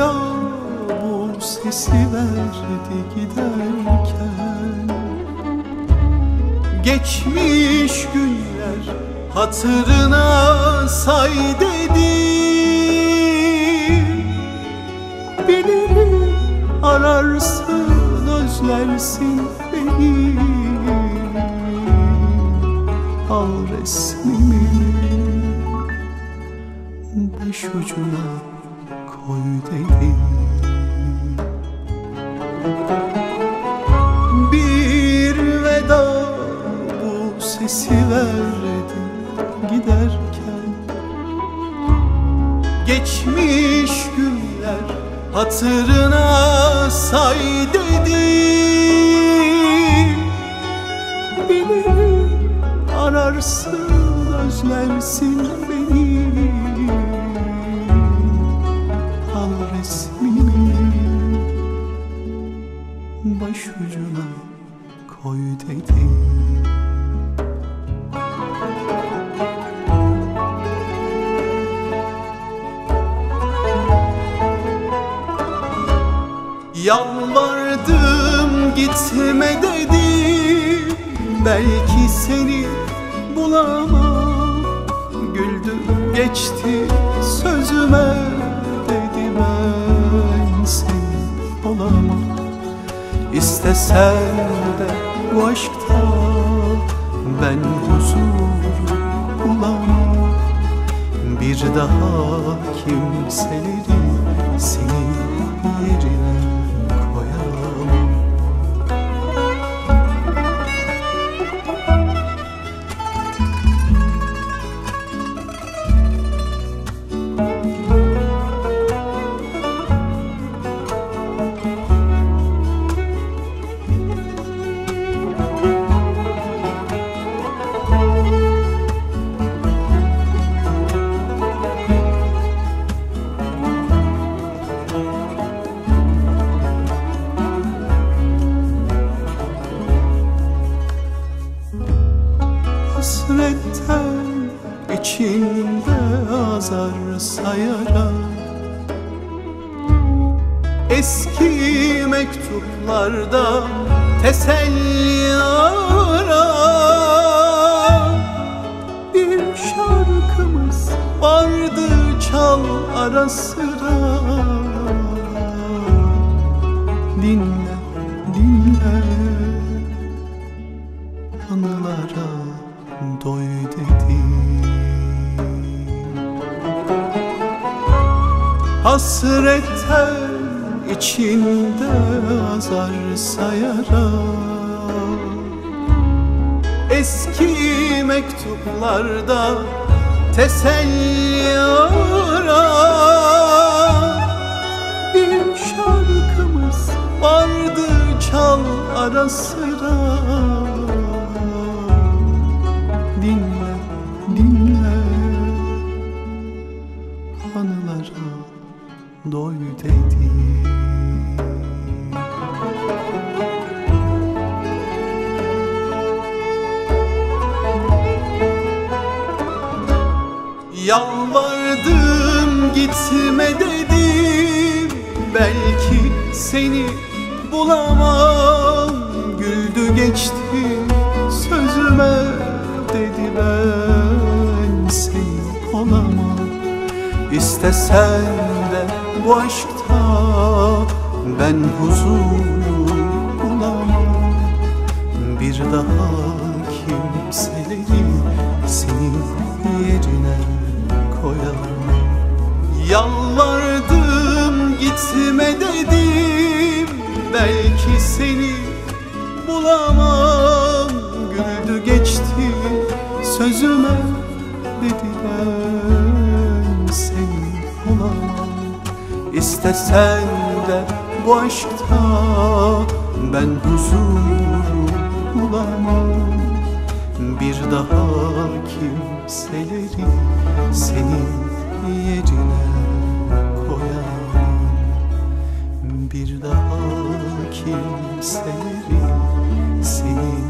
veda bu sesi verdi giderken. Geçmiş günler hatırına say dedi. Bilirim ararsın özlersin beni. Al resmimi başucuna koy dedi Bir veda bu sesi verdi giderken. Geçmiş günler hatırına say dedi. Bilirim ararsın özlersin beni Al resmimi başucuna koy dedi Yalvardım gitme dedim Belki seni bulamam. Güldü geçti sözüme İstesen de bu aşkta ben huzur bulamam Bir daha kimseleri senin yerine Hasretten içinde azar sayarak Eski mektuplarda teselli ara Bir şarkımız vardı çal ara sıra Hasretten içinde azar sayarak Eski mektuplarda teselli ara Bir şarkımız vardı çal ara sıra Yalvardım gitme dedim. Belki seni bulamam. Güldü geçti sözüme dedi ben seni olamam İstesen bu aşkta ben huzur bulamam Bir daha kimseleri senin yerine koyamam. Yalvardım gitme dedim Belki seni bulamam. Güldü geçti sözüme dedi ben seni olamam İstesen de bu aşkta ben huzur bulamam. Bir daha kimseleri senin yerine koyamam. Bir daha kimseleri senin